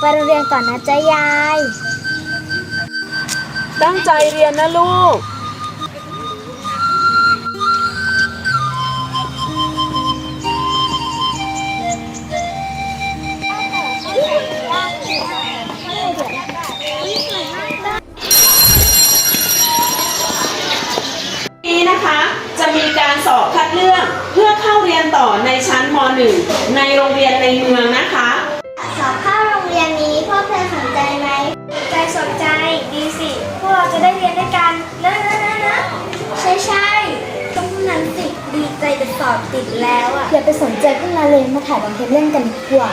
ไปโรงเรียนก่อนนะจ๊ะยาย ตั้งใจเรียนนะลูก นี้นะคะจะมีการสอบคัดเลือกเพื่อเข้าเรียนต่อในชั้นม .1 ในโรงเรียนในเมืองนะคะ สอบเข้า นใจ ดีสิ พวกเราจะได้เรียนด้วยกันนะนะนะนะใช่ใช่ต้องนั้นสิ ดีใจจะสอบติดแล้วอะอย่าไปสนใจพวกเราเลยมาถ่ายคอนเทนต์เล่นกันดีกว่า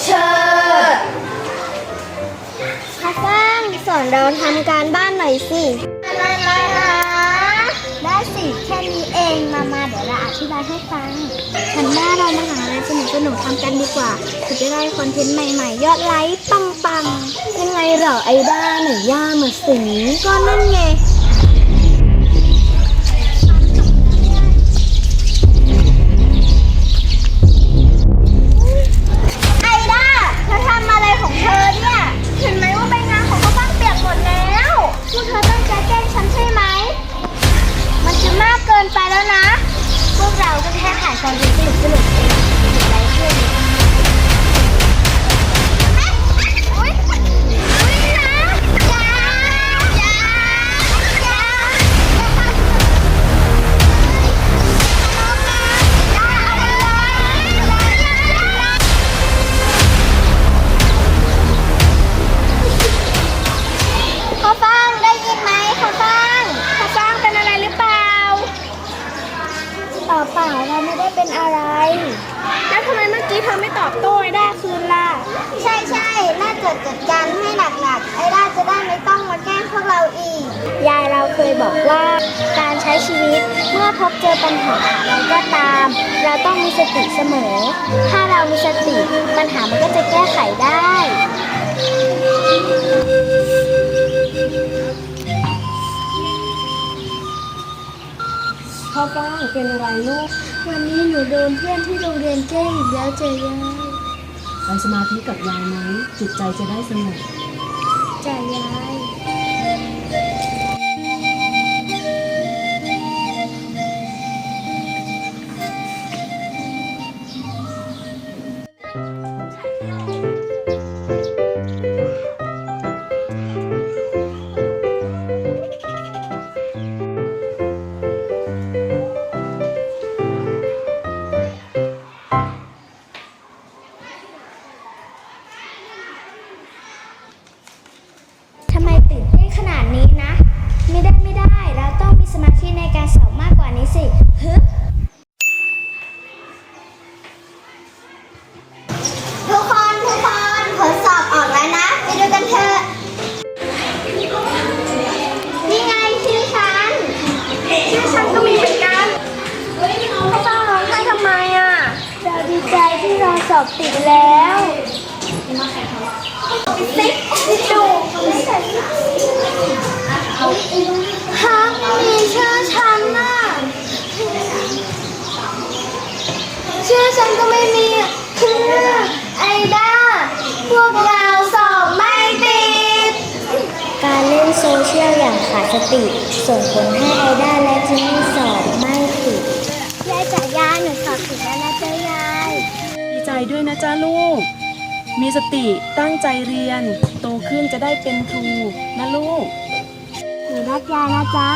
เชิญข้าฟ้างสอนเราทำการบ้านหน่อยสิ อะไรนะได้สิ แค่นี้เองมามาเดี๋ยวเราอ ธิบายให้ฟังฉันว่าเรามาหาอะไรสนุกสนุกๆทำกันดีกว่าถึงจะได้คอนเทนต์ใหม่ๆ ยอดไลค์ปังๆยังไงเหรอไอ้ด้าหนยย่ามาสิก็นั่นไง เมื่อกี้เธอไม่ตอบโต้ไอ้ด้าคืนล่ะ ใช่ใช่น่าจะจัดการให้หนักๆไอ้ด้าจะได้ไม่ต้องมาแกล้งพวกเราอีก ยายเราเคยบอกว่า การใช้ชีวิตเมื่อพบเจอปัญหาอะไรก็ตาม เราต้องมีสติเสมอ ถ้าเรามีสติปัญหามันก็จะแก้ไขได้ เป็นอะไรลูกวันนี้หนูโดนเพื่อนที่โรงเรียนแกล้งอีกแล้วเจยายไปสมาธิกับยายไหมจิตใจจะได้สงบจ่ายาย ในการสอบมากกว่านี้สิฮึบทุกคนทุกคนผลสอบออกแล้วนะ ไปดูกันเถอะ นี่ไงชื่อฉัน ชื่อฉันก็มีเหมือนกันเขาต้องร้องไห้ทำไมอะเราดีใจที่เราสอบติดแล้วติ๊กดูฮะมีชื่อฉันน่ะ ชื่อฉันก็ไม่มีคือไอด้าพวกเราสอบไม่ติด การเล่นโซเชียลอย่างขาดสติ ส่งผลให้ไอด้าและจินนี่สอบไม่ติดยายจ๋ายายหนูสอบติดแล้วนะจ๊ะยายดีใจด้วยนะจ๊ะลูก มีสติตั้งใจเรียน โตขึ้นจะได้เป็นครูนะลูก หนูรักยายนะจ๊ะ